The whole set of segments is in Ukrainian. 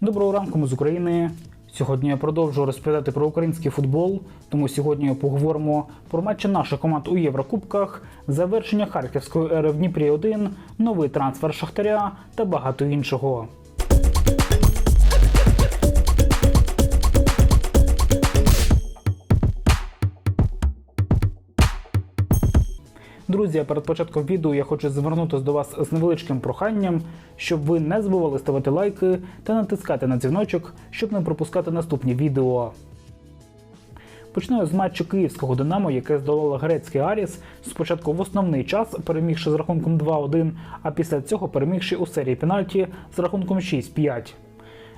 Доброго ранку, ми з України. Сьогодні я продовжу розповідати про український футбол. Тому сьогодні поговоримо про матчі наших команд у Єврокубках, завершення Харківської ери в Дніпрі 1 новий трансфер Шахтаря та багато іншого. Друзі, перед початком відео я хочу звернутися до вас з невеличким проханням, щоб ви не забували ставити лайки та натискати на дзвіночок, щоб не пропускати наступні відео. Починаю з матчу київського Динамо, яке здолало грецький Аріс спочатку в основний час, перемігши з рахунком 2-1, а після цього перемігши у серії пенальті з рахунком 6-5.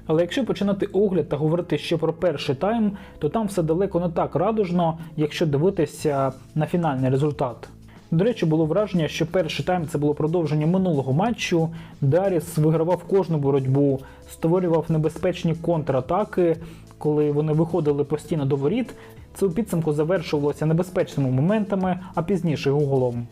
Але якщо починати огляд та говорити ще про перший тайм, то там все далеко не так радужно, якщо дивитися на фінальний результат. До речі, було враження, що перший тайм це було продовження минулого матчу. Даріс вигравав кожну боротьбу, створював небезпечні контратаки, коли вони виходили постійно до воріт. Це у підсумку завершувалося небезпечними моментами, а пізніше голом.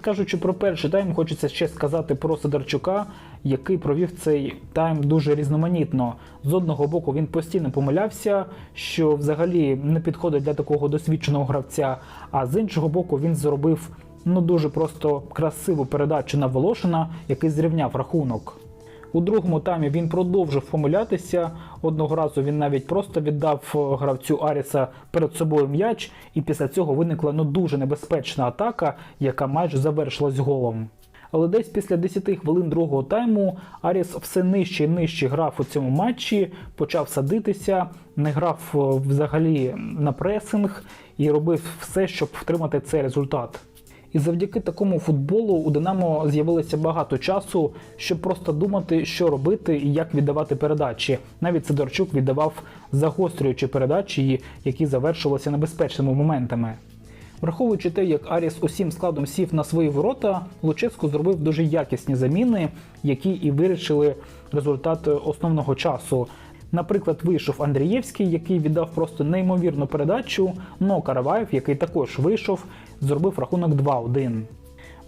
Кажучи про перший тайм, хочеться ще сказати про Сидорчука, який провів цей тайм дуже різноманітно. З одного боку він постійно помилявся, що взагалі не підходить для такого досвідченого гравця. А з іншого боку, він зробив ну дуже просто красиву передачу на Волошина, який зрівняв рахунок. У другому таймі він продовжив помилятися. Одного разу він навіть просто віддав е, гравцю Аріса перед собою м'яч, і після цього виникла ну дуже небезпечна атака, яка майже завершилась голом. Але десь після 10 хвилин другого тайму Аріс все нижче і нижче грав у цьому матчі, почав садитися, не грав е, взагалі на пресинг і робив все, щоб втримати цей результат. І завдяки такому футболу у Динамо з'явилося багато часу, щоб просто думати, що робити і як віддавати передачі. Навіть Сидорчук віддавав загострюючі передачі, які завершувалися небезпечними моментами. Враховуючи те, як Аріс усім складом сів на свої ворота, Луческу зробив дуже якісні заміни, які і вирішили результат основного часу. Наприклад, вийшов Андрієвський, який віддав просто неймовірну передачу, но Караваєв, який також вийшов, зробив рахунок 2-1.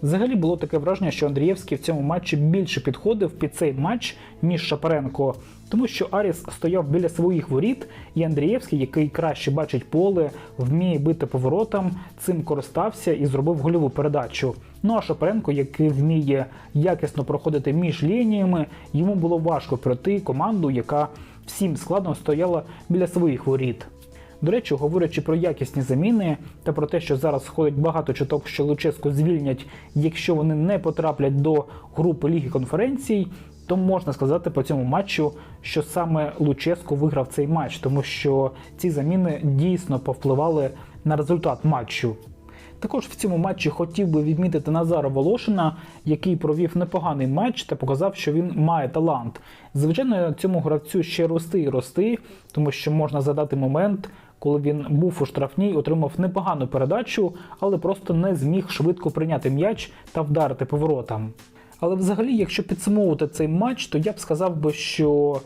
Взагалі було таке враження, що Андрієвський в цьому матчі більше підходив під цей матч, ніж Шапаренко, тому що Аріс стояв біля своїх воріт, і Андрієвський, який краще бачить поле, вміє бити поворотам, цим користався і зробив гольову передачу. Ну а Шапаренко, який вміє якісно проходити між лініями, йому було важко пройти команду, яка всім складно стояла біля своїх воріт. До речі, говорячи про якісні заміни та про те, що зараз ходить багато чуток, що Луческу звільнять, якщо вони не потраплять до групи Ліги конференцій, то можна сказати по цьому матчу, що саме Луческу виграв цей матч, тому що ці заміни дійсно повпливали на результат матчу. Також в цьому матчі хотів би відмітити Назара Волошина, який провів непоганий матч та показав, що він має талант. Звичайно, цьому гравцю ще рости і рости, тому що можна задати момент, коли він був у штрафній, отримав непогану передачу, але просто не зміг швидко прийняти м'яч та вдарити поворотам. Але взагалі, якщо підсумовувати цей матч, то я б сказав би, що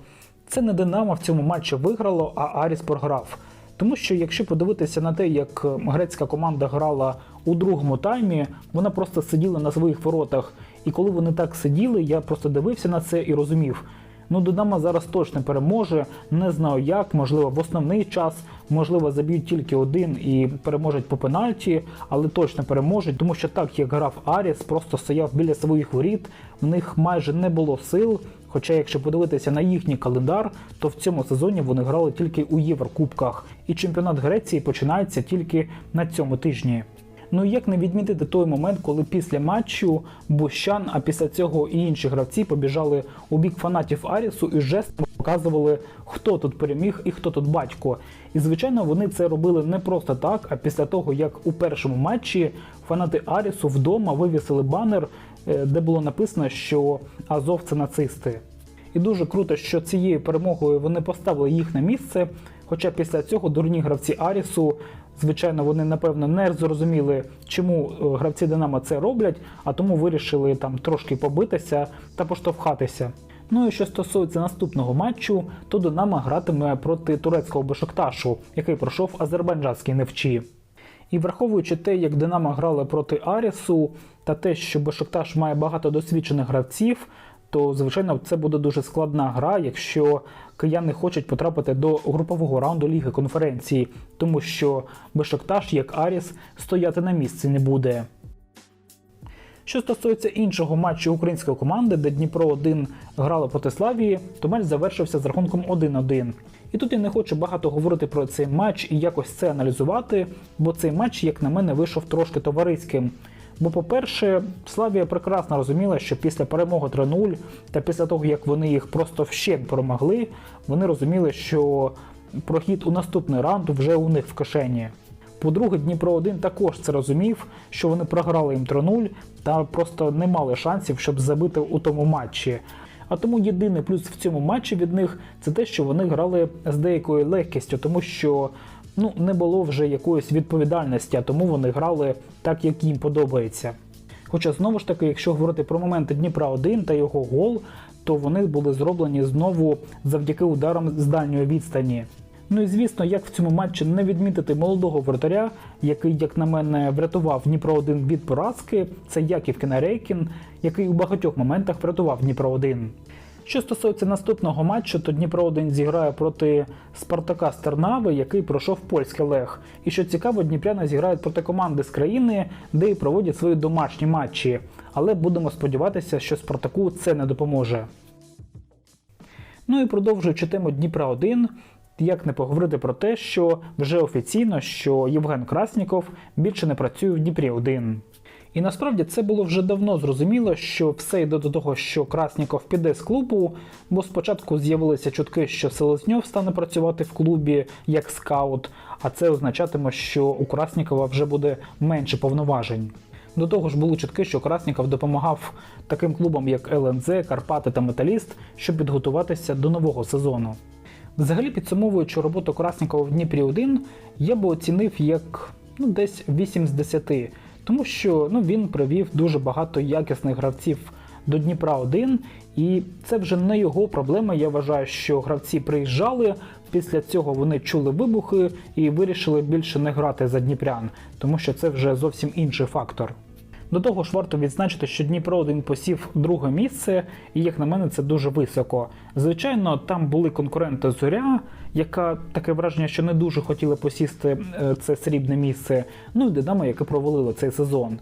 це не Динамо в цьому матчі виграло, а Аріс програв. Тому що якщо подивитися на те, як грецька команда грала у другому таймі, вона просто сиділа на своїх воротах. І коли вони так сиділи, я просто дивився на це і розумів. Ну, Динамо зараз точно переможе. Не знаю як, можливо, в основний час, можливо, заб'ють тільки один і переможуть по пенальті, але точно переможуть, тому що так як грав Аріс, просто стояв біля своїх воріт, в них майже не було сил. Хоча, якщо подивитися на їхній календар, то в цьому сезоні вони грали тільки у Єврокубках, і чемпіонат Греції починається тільки на цьому тижні. Ну як не відмітити той момент, коли після матчу Бущан, а після цього і інші гравці побіжали у бік фанатів Арісу і жестами показували, хто тут переміг і хто тут батько. І звичайно, вони це робили не просто так, а після того, як у першому матчі фанати Арісу вдома вивісили банер, е, де було написано, що Азов це нацисти. І дуже круто, що цією перемогою вони поставили їх на місце. Хоча після цього дурні гравці Арісу, звичайно, вони напевно не зрозуміли, чому е, гравці Динамо це роблять, а тому вирішили там трошки побитися та поштовхатися. Ну і що стосується наступного матчу, то Динамо гратиме проти турецького Бешокташу, який пройшов азербайджанський невчі. І враховуючи те, як Динамо грали проти Арісу, та те, що Бешокташ має багато досвідчених гравців, то звичайно це буде дуже складна гра, якщо кияни хочуть потрапити до групового раунду Ліги конференції, тому що Бешокташ, як Аріс, стояти на місці не буде. Що стосується іншого матчу української команди, де Дніпро 1 грало проти Славії, то матч завершився з рахунком 1-1. І тут я не хочу багато говорити про цей матч і якось це аналізувати, бо цей матч, як на мене, вийшов трошки товариським. Бо, по-перше, Славія прекрасно розуміла, що після перемоги 3-0 та після того, як вони їх просто вщент перемогли, вони розуміли, що прохід у наступний раунд вже у них в кишені. По-друге, Дніпро 1 також це розумів, що вони програли їм 3-0 та просто не мали шансів, щоб забити у тому матчі. А тому єдиний плюс в цьому матчі від них це те, що вони грали з деякою легкістю, тому що ну, не було вже якоїсь відповідальності, а тому вони грали так, як їм подобається. Хоча знову ж таки, якщо говорити про моменти Дніпра 1 та його гол, то вони були зроблені знову завдяки ударам з дальньої відстані. Ну і звісно, як в цьому матчі не відмітити молодого вратаря, який, як на мене, врятував Дніпро 1 від поразки, це Яків Кінарейкін, який у багатьох моментах врятував Дніпро 1. Що стосується наступного матчу, то Дніпро 1 зіграє проти Спартака Стернави, який пройшов польський лег. І що цікаво, Дніпряни зіграють проти команди з країни, де і проводять свої домашні матчі. Але будемо сподіватися, що Спартаку це не допоможе. Ну і продовжуючи тему Дніпра 1, як не поговорити про те, що вже офіційно, що Євген Красніков більше не працює в Дніпрі 1. І насправді це було вже давно зрозуміло, що все йде до того, що Красніков піде з клубу, бо спочатку з'явилися чутки, що Селезньов стане працювати в клубі як скаут, а це означатиме, що у Краснікова вже буде менше повноважень. До того ж були чутки, що Красніков допомагав таким клубам, як ЛНЗ, Карпати та Металіст, щоб підготуватися до нового сезону. Взагалі, підсумовуючи роботу Краснікова в Дніпрі 1, я би оцінив як ну, десь 8 з 10, тому що ну, він привів дуже багато якісних гравців до Дніпра 1, і це вже не його проблема. Я вважаю, що гравці приїжджали. Після цього вони чули вибухи і вирішили більше не грати за Дніпрян, тому що це вже зовсім інший фактор. До того ж, варто відзначити, що Дніпро 1 посів друге місце, і як на мене, це дуже високо. Звичайно, там були конкуренти Зоря, яка таке враження, що не дуже хотіли посісти е, це срібне місце. Ну і Динамо, яке провалило цей сезон.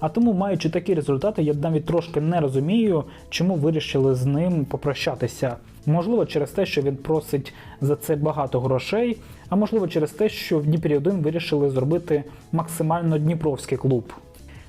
А тому, маючи такі результати, я навіть трошки не розумію, чому вирішили з ним попрощатися. Можливо, через те, що він просить за це багато грошей, а можливо через те, що в Дніпрі 1 вирішили зробити максимально дніпровський клуб.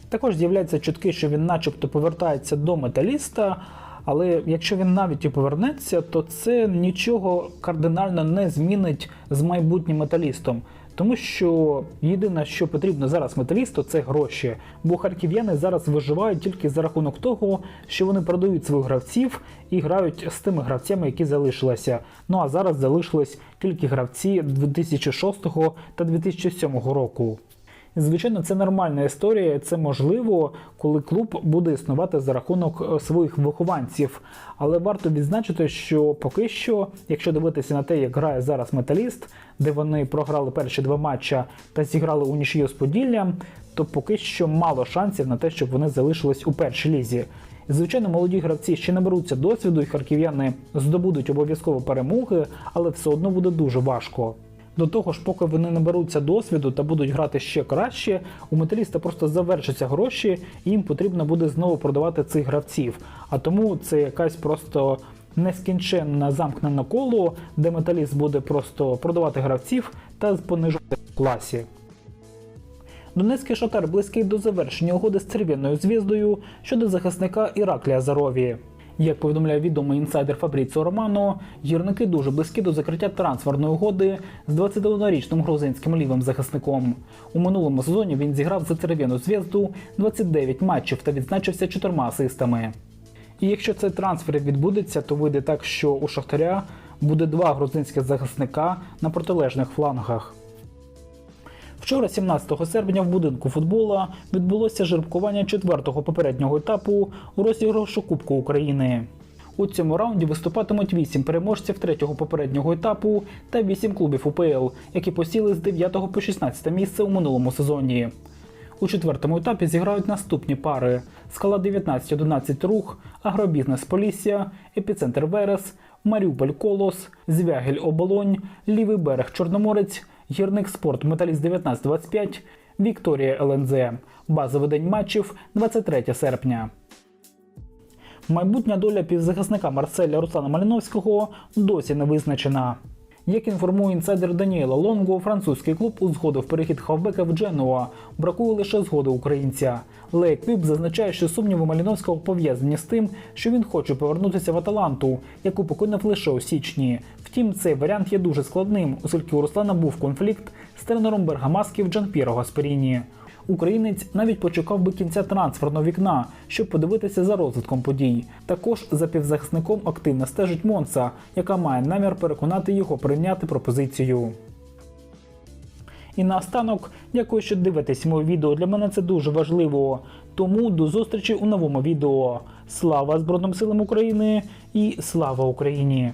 Також з'являються чутки, що він начебто повертається до металіста, але якщо він навіть і повернеться, то це нічого кардинально не змінить з майбутнім металістом. Тому що єдине, що потрібно зараз металісту, це гроші. Бо харків'яни зараз виживають тільки за рахунок того, що вони продають своїх гравців і грають з тими гравцями, які залишилися. Ну а зараз залишились тільки гравці 2006 та 2007 року. Звичайно, це нормальна історія, це можливо, коли клуб буде існувати за рахунок е, своїх вихованців. Але варто відзначити, що поки що, якщо дивитися на те, як грає зараз металіст, де вони програли перші два матча та зіграли у нічию з Поділлям, то поки що мало шансів на те, щоб вони залишились у першій лізі. Звичайно, молоді гравці ще наберуться досвіду, і харків'яни здобудуть обов'язково перемоги, але все одно буде дуже важко. До того ж, поки вони наберуться досвіду та будуть грати ще краще, у металіста просто завершаться гроші, і їм потрібно буде знову продавати цих гравців. А тому це якась просто нескінченне замкнене коло, де металіст буде просто продавати гравців та понижувати в класі. Донецький шатар близький до завершення угоди з червоною звіздою щодо захисника Іраклія Зарові. Як повідомляє відомий інсайдер Фабріціо Романо, гірники дуже близькі до закриття трансферної угоди з 21-річним грузинським лівим захисником. У минулому сезоні він зіграв за червону зв'язду 29 матчів та відзначився чотирма асистами. І якщо цей трансфер відбудеться, то вийде так, що у Шахтаря буде два грузинських захисника на протилежних флангах. Вчора, 17 серпня, в будинку футбола відбулося жеребкування четвертого попереднього етапу у розіграшу Кубку України. У цьому раунді виступатимуть 8 переможців третього попереднього етапу та 8 клубів УПЛ, які посіли з 9 по 16 місце у минулому сезоні. У четвертому етапі зіграють наступні пари: Скала 19-11 рух, Агробізнес Полісся, Епіцентр Верес, Маріуполь Колос, Звягель Оболонь, Лівий берег Чорноморець, Гірник Спорт Металіст 19-25, Вікторія ЛНЗ. Базовий день матчів 23 серпня. Майбутня доля півзахисника Марселя Руслана Маліновського досі не визначена. Як інформує інсайдер Даніела Лонго, французький клуб узгодив перехід хавбека в Дженуа. Бракує лише згоди українця. Лей Квіп зазначає, що сумніви Маліновського пов'язані з тим, що він хоче повернутися в Аталанту, яку покинув лише у січні. Втім, цей варіант є дуже складним, оскільки у Руслана був конфлікт з тренером Бергамасків Джанпіро Гасперіні. Українець навіть почекав би кінця трансферного вікна, щоб подивитися за розвитком подій. Також за півзахисником активно стежить Монса, яка має намір переконати його прийняти пропозицію. І наостанок, дякую, що дивитесь моє відео. Для мене це дуже важливо. Тому до зустрічі у новому відео. Слава Збройним силам України і слава Україні!